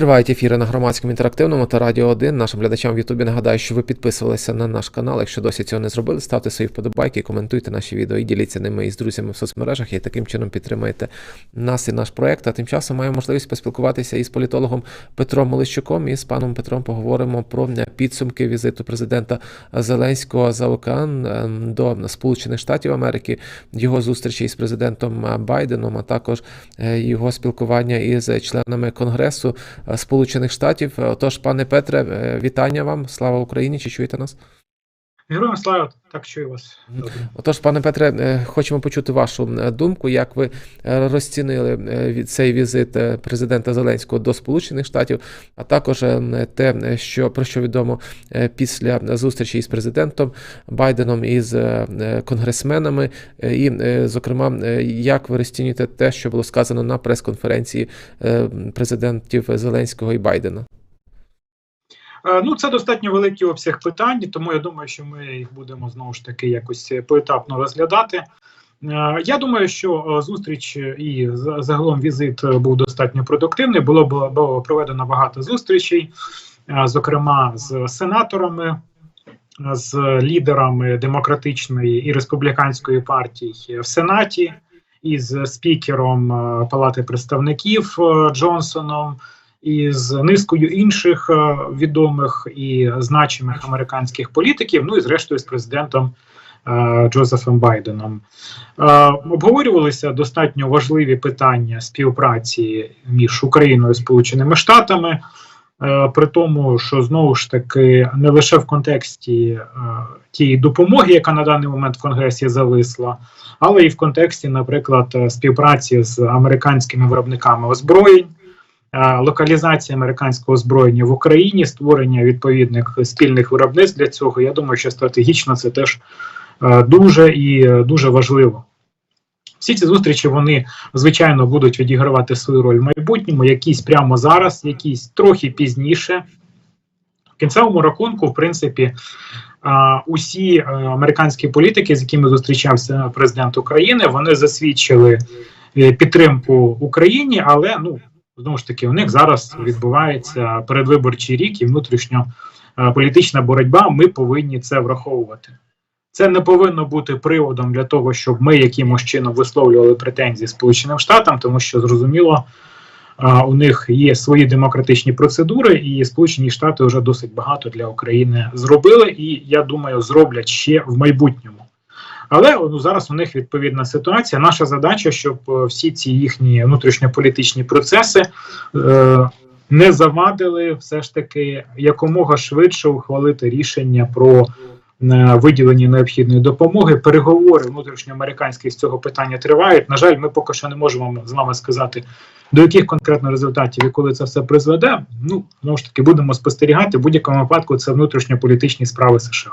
Тривають ефіри на громадському інтерактивному та радіо 1. Нашим глядачам в Ютубі нагадаю, що ви підписувалися на наш канал. Якщо досі цього не зробили, ставте свої вподобайки, коментуйте наші відео і діліться ними із друзями в соцмережах і таким чином підтримаєте нас і наш проект. А тим часом маємо можливість поспілкуватися із політологом Петром Молищуком. І з паном Петром поговоримо про підсумки візиту президента Зеленського за океан е, до Сполучених Штатів Америки, його зустрічі із президентом Байденом, а також е, його спілкування із членами конгресу. Е, Сполучених Штатів. Отож, пане Петре, е, вітання вам. Слава Україні! Чи чуєте нас? Героям слава, так чую вас. Отож, пане Петре, е, хочемо почути вашу е, думку, як ви е, розцінили цей візит президента Зеленського до Сполучених Штатів, а також те, що про що відомо після зустрічі із президентом Байденом і з конгресменами, і, зокрема, як ви розцінюєте те, що було сказано на прес-конференції президентів Зеленського і Байдена? Е, Ну, це достатньо великий обсяг питань, тому я думаю, що ми їх будемо знову ж таки якось поетапно розглядати. Е, Я думаю, що е, зустріч і за- загалом візит був достатньо продуктивний. Було було проведено багато зустрічей, зокрема з сенаторами, з лідерами демократичної і республіканської партій в Сенаті, із спікером е, Палати представників Джонсоном. І з низкою інших е, відомих і значимих американських політиків, ну і зрештою з президентом е, Джозефом Байденом. Е, обговорювалися достатньо важливі питання співпраці між Україною і Сполученими Штатами, при тому, що знову ж таки не лише в контексті тієї допомоги, яка на даний момент в Конгресі зависла, але і в контексті, наприклад, співпраці з американськими виробниками озброєнь локалізація американського озброєння в Україні, створення відповідних спільних виробництв для цього. Я думаю, що стратегічно це теж е, дуже і е, дуже важливо. Всі ці зустрічі вони звичайно будуть відігравати свою роль в майбутньому, якісь прямо зараз, якісь трохи пізніше. В кінцевому рахунку, в принципі, усі е, американські політики, з якими зустрічався президент України, вони засвідчили підтримку Україні, але ну знову ж таки у них зараз відбувається передвиборчий рік і внутрішньо е, боротьба. Ми повинні це враховувати. Це не повинно бути приводом для того, щоб ми якимось чином висловлювали претензії Сполученим Штатам, тому що зрозуміло. У них є свої демократичні процедури, і Сполучені Штати вже досить багато для України зробили, і я думаю, зроблять ще в майбутньому. Але ну, зараз у них відповідна ситуація. Наша задача, щоб всі ці їхні внутрішньополітичні процеси е, не завадили все ж таки якомога швидше ухвалити рішення про е, виділення необхідної допомоги. Переговори внутрішньоамериканські з цього питання тривають. На жаль, ми поки що не можемо з вами сказати, до яких конкретно результатів і коли це все призведе. Ну знову ж таки будемо спостерігати. В будь-якому випадку це внутрішньополітичні справи США.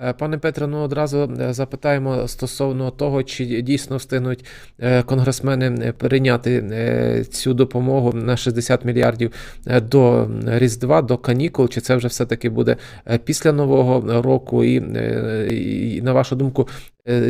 Е, Пане Петре, ну одразу е, запитаємо стосовно того, чи дійсно встигнуть е, конгресмени прийняти цю допомогу на 60 мільярдів до Різдва, до канікул, чи це вже все-таки буде після Нового року? І, і на вашу думку,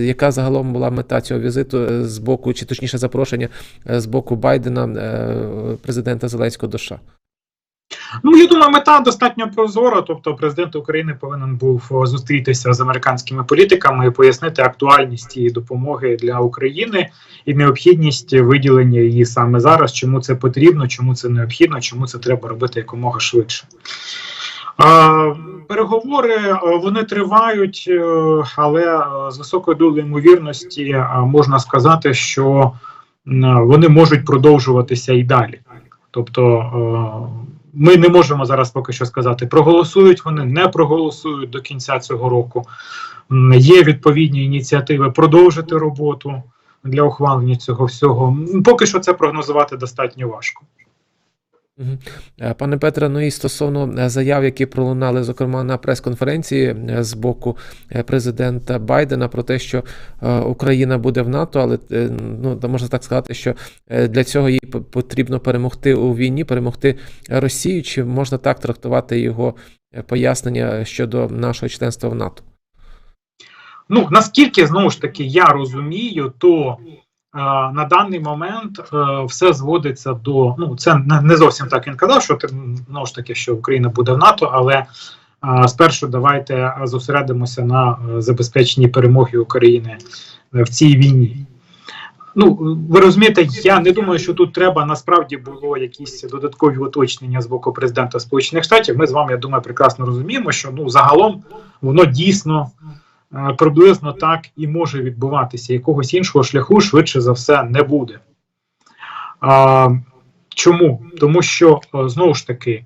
яка загалом була мета цього візиту з боку, чи точніше запрошення з боку Байдена, президента Зеленського до США? Ну, я думаю, мета достатньо прозора. Тобто, президент України повинен був зустрітися з американськими політиками і пояснити актуальність цієї допомоги для України і необхідність виділення її саме зараз, чому це потрібно, чому це необхідно, чому це треба робити якомога швидше. Переговори е, вони тривають, е, але е, з високою долею ймовірності е, можна сказати, що вони можуть продовжуватися і далі. Тобто е, ми не можемо зараз поки що сказати, проголосують вони, не проголосують до кінця цього року. Є відповідні ініціативи продовжити роботу для ухвалення цього всього. Поки що це прогнозувати достатньо важко. Е, Пане Петре, ну і стосовно е, заяв, які пролунали, зокрема на прес-конференції е, з боку президента Байдена про те, що Україна буде в НАТО, але ну можна так сказати, що для цього їй потрібно перемогти у війні, перемогти Росію. Чи можна так трактувати його пояснення щодо нашого членства в НАТО? Ну наскільки знову ж таки я розумію, то на даний момент е, все зводиться до ну це не, зовсім так він казав, що знову ж таки, що Україна буде в НАТО, але е, спершу давайте зосередимося на е, забезпеченні перемоги України в цій війні. Ну, ви розумієте, я не думаю, що тут треба насправді було якісь додаткові уточнення з боку президента Сполучених Штатів. Ми з вами, я думаю, прекрасно розуміємо, що ну загалом воно дійсно приблизно так і може відбуватися. Якогось іншого шляху швидше за все не буде. А, чому? Тому що е, знову ж таки.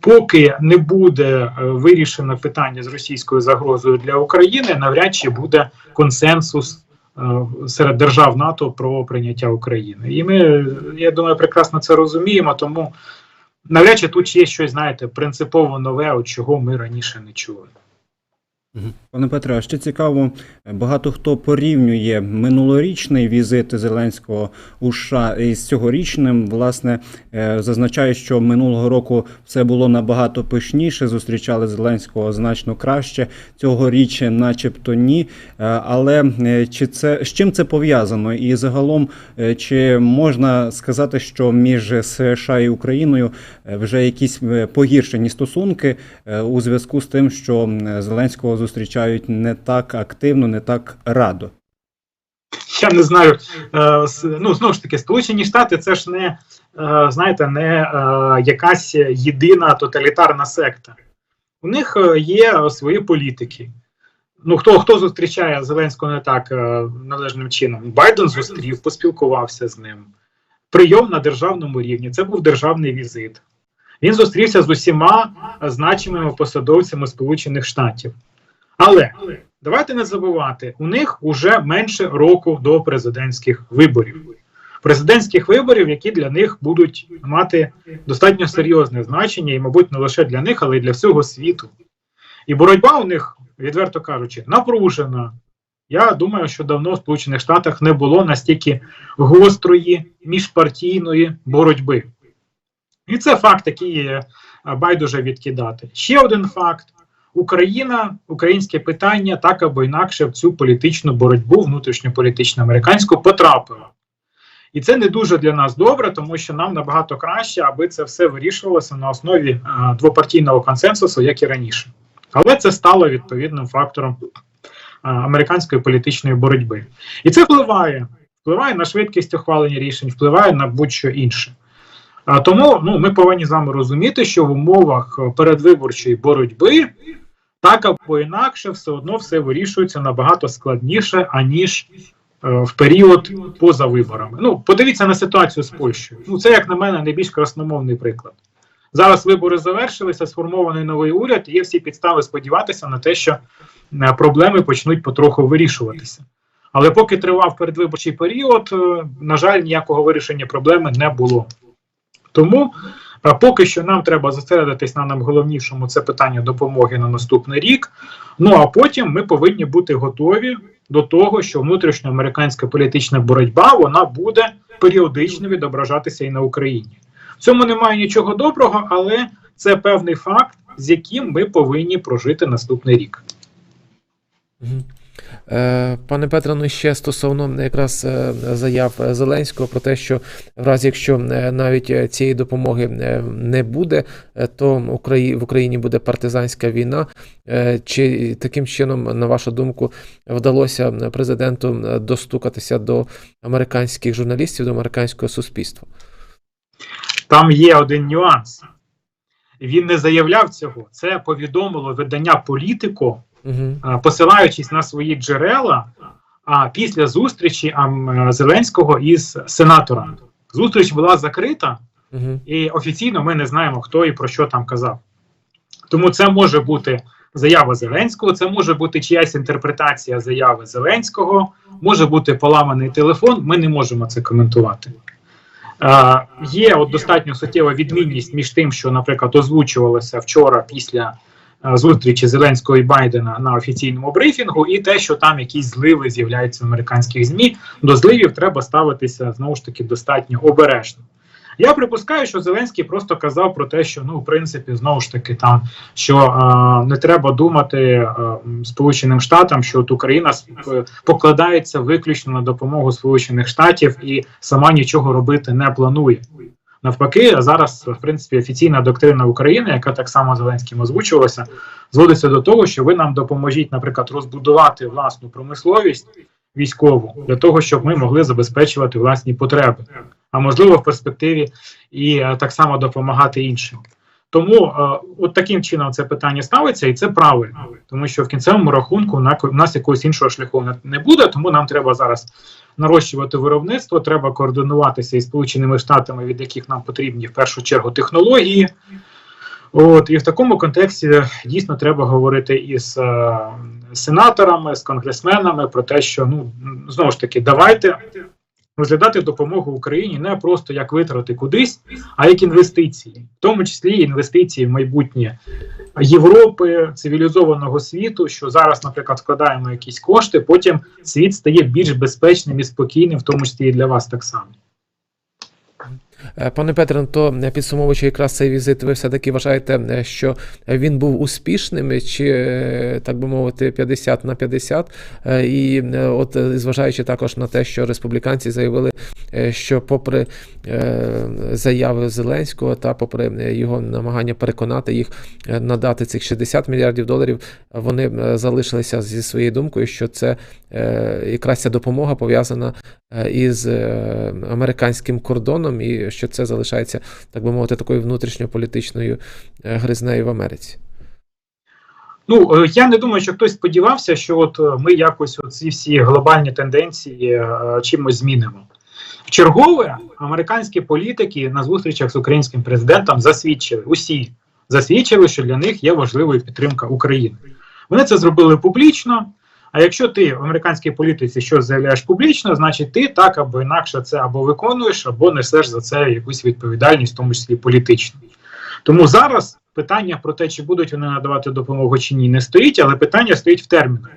Поки не буде е, вирішено питання з російською загрозою для України, навряд чи буде консенсус е, серед держав НАТО про прийняття України. І ми, я думаю, прекрасно це розуміємо. Тому навряд чи тут є щось, знаєте, принципово нове, от чого ми раніше не чули. Пане Петре, ще цікаво, багато хто порівнює минулорічний візит Зеленського у США із цьогорічним. Власне, е, зазначає, що минулого року все було набагато пишніше. Зустрічали Зеленського значно краще. Цьогоріч, начебто, ні. Е, Але е, чи це з чим це пов'язано? І загалом, чи можна сказати, що між США і Україною вже якісь погіршені стосунки у зв'язку з тим, що Зеленського зустрічають не так активно, не так радо. Я не знаю. Е, ну знову ж таки, Сполучені Штати це ж не е, знаєте, не е, якась єдина тоталітарна секта. У них є свої політики. Ну, хто хто зустрічає Зеленського не так належним чином? Байден зустрів, поспілкувався з ним. Прийом на державному рівні. Це був державний візит. Він зустрівся з усіма значимими посадовцями Сполучених Штатів. Але давайте не забувати, у них уже менше року до президентських виборів. Президентських виборів, які для них будуть мати достатньо серйозне значення, і, мабуть, не лише для них, але й для всього світу. І боротьба у них, відверто кажучи, напружена. Я думаю, що давно в Сполучених Штатах не було настільки гострої міжпартійної боротьби. І це факт, який е, байдуже відкидати. Ще один факт: Україна, українське питання так або інакше в цю політичну боротьбу, внутрішньополітичну американську, потрапило. І це не дуже для нас добре, тому що нам набагато краще, аби це все вирішувалося на основі е, двопартійного консенсусу, як і раніше. Але це стало відповідним фактором е, американської політичної боротьби. І це впливає, впливає на швидкість ухвалення рішень, впливає на будь-що інше. А тому ну, ми повинні з вами розуміти, що в умовах передвиборчої боротьби так або інакше все одно все вирішується набагато складніше, аніж е, в період поза виборами. Ну, подивіться на ситуацію з Польщею. Ну, це, як на мене, найбільш красномовний приклад. Зараз вибори завершилися, сформований новий уряд, і є всі підстави сподіватися на те, що е, проблеми почнуть потроху вирішуватися. Але поки тривав передвиборчий період, е, на жаль, ніякого вирішення проблеми не було. Тому а поки що нам треба зосередитись на найголовнішому це питання допомоги на наступний рік. Ну а потім ми повинні бути готові до того, що внутрішньоамериканська політична боротьба вона буде періодично відображатися і на Україні. В цьому немає нічого доброго, але це певний факт, з яким ми повинні прожити наступний рік. Е, Пане Петре, ну ще стосовно якраз е, заяв Зеленського про те, що в разі якщо е, навіть цієї допомоги не буде, то в Україні буде партизанська війна. Чи таким чином, на вашу думку, вдалося президенту достукатися до американських журналістів, до американського суспільства? Там є один нюанс. Він не заявляв цього. Це повідомило видання політико. Угу. посилаючись на свої джерела, а після зустрічі ам, Зеленського із сенаторами. Зустріч була закрита, Угу. і офіційно ми не знаємо, хто і про що там казав. Тому це може бути заява Зеленського, це може бути чиясь інтерпретація заяви Зеленського, може бути поламаний телефон. Ми не можемо це коментувати. Е, є от достатньо суттєва відмінність між тим, що, наприклад, озвучувалося вчора після зустрічі Зеленського і Байдена на офіційному брифінгу, і те, що там якісь зливи з'являються в американських змі. До зливів треба ставитися знову ж таки достатньо обережно. Я припускаю, що Зеленський просто казав про те, що ну, в принципі, знову ж таки, там що е, не треба думати е, Сполученим Штатам, що от Україна покладається виключно на допомогу Сполучених Штатів і сама нічого робити не планує. Навпаки, зараз, в принципі, офіційна доктрина України, яка так само Зеленським озвучувалася, зводиться до того, що ви нам допоможіть, наприклад, розбудувати власну промисловість військову для того, щоб ми могли забезпечувати власні потреби, а можливо в перспективі і е, так само допомагати іншим. Тому е, от таким чином це питання ставиться, і це правильно, тому що в кінцевому рахунку у нас якогось іншого шляху не- не буде. Тому нам треба зараз нарощувати виробництво, треба координуватися із Сполученими Штатами, від яких нам потрібні в першу чергу технології. От і в такому контексті дійсно треба говорити із е, сенаторами, з конгресменами про те, що ну знову ж таки, давайте розглядати допомогу Україні не просто як витрати кудись, а як інвестиції, в тому числі інвестиції в майбутнє Європи, цивілізованого світу. Що зараз, наприклад, вкладаємо якісь кошти, потім світ стає більш безпечним і спокійним, в тому числі і для вас так само. Е, Пане Петре, ну, то е, підсумовуючи якраз цей візит, ви все-таки вважаєте, е, що він був успішним, чи, так би мовити, 50 на 50? Е, І от зважаючи також на те, що республіканці заявили, що попри заяви Зеленського та попри його намагання переконати їх надати цих 60 мільярдів доларів, вони залишилися зі своєю думкою, що це якраз ця допомога пов'язана із американським кордоном, і що це залишається, так би мовити, такою внутрішньополітичною е, гризнею в Америці. Ну е, я не думаю, що хтось сподівався, що от е, ми якось ці всі глобальні тенденції чимось змінимо. Чергове американські політики на зустрічах з українським президентом засвідчили усі засвідчили, що для них є важливою підтримка України. Вони це зробили публічно. А якщо ти в американській політиці щось заявляєш публічно, значить ти так або інакше це або виконуєш, або несеш за це якусь відповідальність, в тому числі політичну. Тому зараз питання про те, чи будуть вони надавати допомогу чи ні, не стоїть, але питання стоїть в термінах.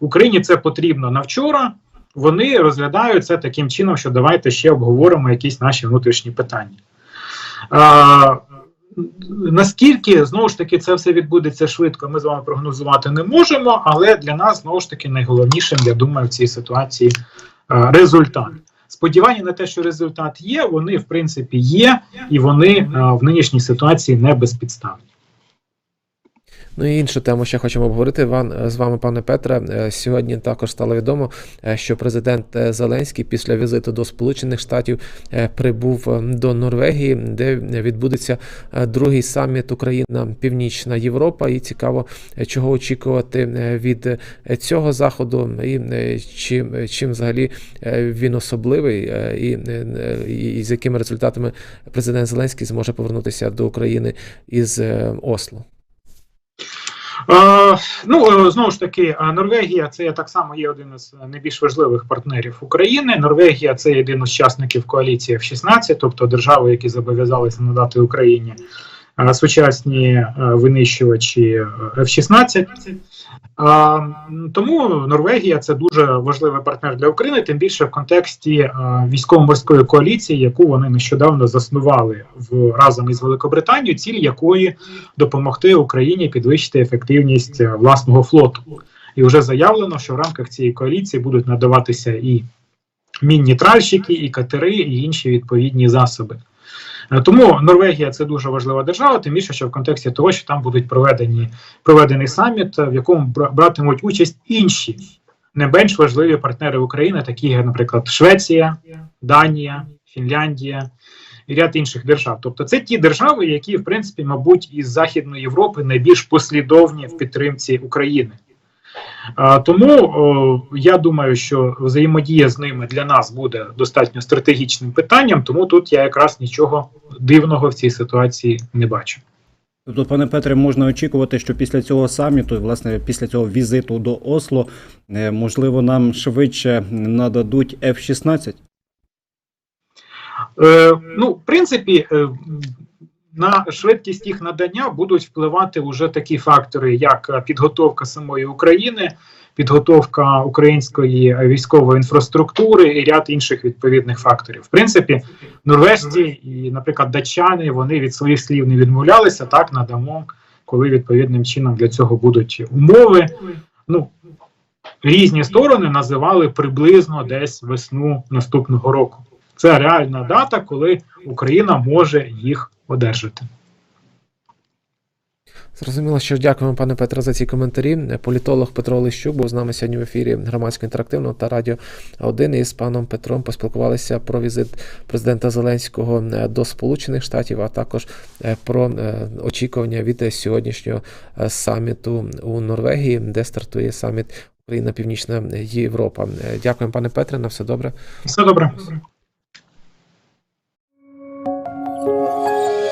Україні це потрібно на вчора. Вони розглядають це таким чином, що давайте ще обговоримо якісь наші внутрішні питання. Наскільки знову ж таки це все відбудеться швидко, ми з вами прогнозувати не можемо, але для нас знову ж таки найголовнішим, я думаю, в цій ситуації результат. Сподівання на те, що результат є, вони в принципі є, і вони в нинішній ситуації не безпідставні. Ну і іншу тему ще хочемо обговорити Ван з вами, пане Петре. Е, Сьогодні також стало відомо, е, що президент е, Зеленський після візиту до Сполучених Штатів е, прибув е, до Норвегії, де відбудеться е, другий саміт Україна Північна Європа. І цікаво, е, чого очікувати е, від е, цього заходу, і е, чим, чим взагалі е, він особливий, е, і, е, і, і з якими результатами президент Зеленський зможе повернутися до України із е, Осло. Е, ну е, знову ж таки, е, Норвегія це так само є один із найбільш важливих партнерів України. Норвегія це один із учасників коаліції F-16, тобто держави, які зобов'язалися надати Україні сучасні е, винищувачі е, F-16. Тому Норвегія це дуже важливий партнер для України, тим більше в контексті е, військово-морської коаліції, яку вони нещодавно заснували в разом із Великобританією, ціль якої допомогти Україні підвищити ефективність власного флоту. І вже заявлено, що в рамках цієї коаліції будуть надаватися і мінні тральщики, і катери, і інші відповідні засоби. Е, Тому Норвегія це дуже важлива держава, тим більше, що в контексті того, що там будуть проведені проведений саміт, е, в якому бра- братимуть участь інші не менш важливі партнери України, такі як, наприклад, Швеція, Данія, Фінляндія і ряд інших держав. Тобто, це ті держави, які, в принципі, мабуть, із Західної Європи найбільш послідовні в підтримці України. Тому я думаю, що взаємодія з ними для нас буде достатньо стратегічним питанням, тому тут я якраз нічого дивного в цій ситуації не бачу. Тобто, пане Петре, можна очікувати, що після цього саміту, власне, після цього візиту до Осло, е, можливо, нам швидше нададуть F-16? Е, ну, в принципі, е, на швидкість їх надання будуть впливати вже такі фактори, як підготовка самої України, підготовка української військової інфраструктури і ряд інших відповідних факторів. В принципі, норвежці і, наприклад, датчани вони від своїх слів не відмовлялися. Так надамо, коли відповідним чином для цього будуть умови. Ну різні сторони називали приблизно десь весну наступного року. Це реальна дата, коли Україна може їх одержати. Зрозуміло, що дякуємо, пане Петре, за ці коментарі. Політолог Петро Лищук був з нами сьогодні в ефірі громадського інтерактивного та радіо 1 і з паном Петром поспілкувалися про візит президента Зеленського е, до Сполучених Штатів, а також е, про е, очікування від сьогоднішнього саміту у Норвегії, де стартує саміт Україна Північна Європа. Дякуємо, пане Петре, на все добре. Все добре.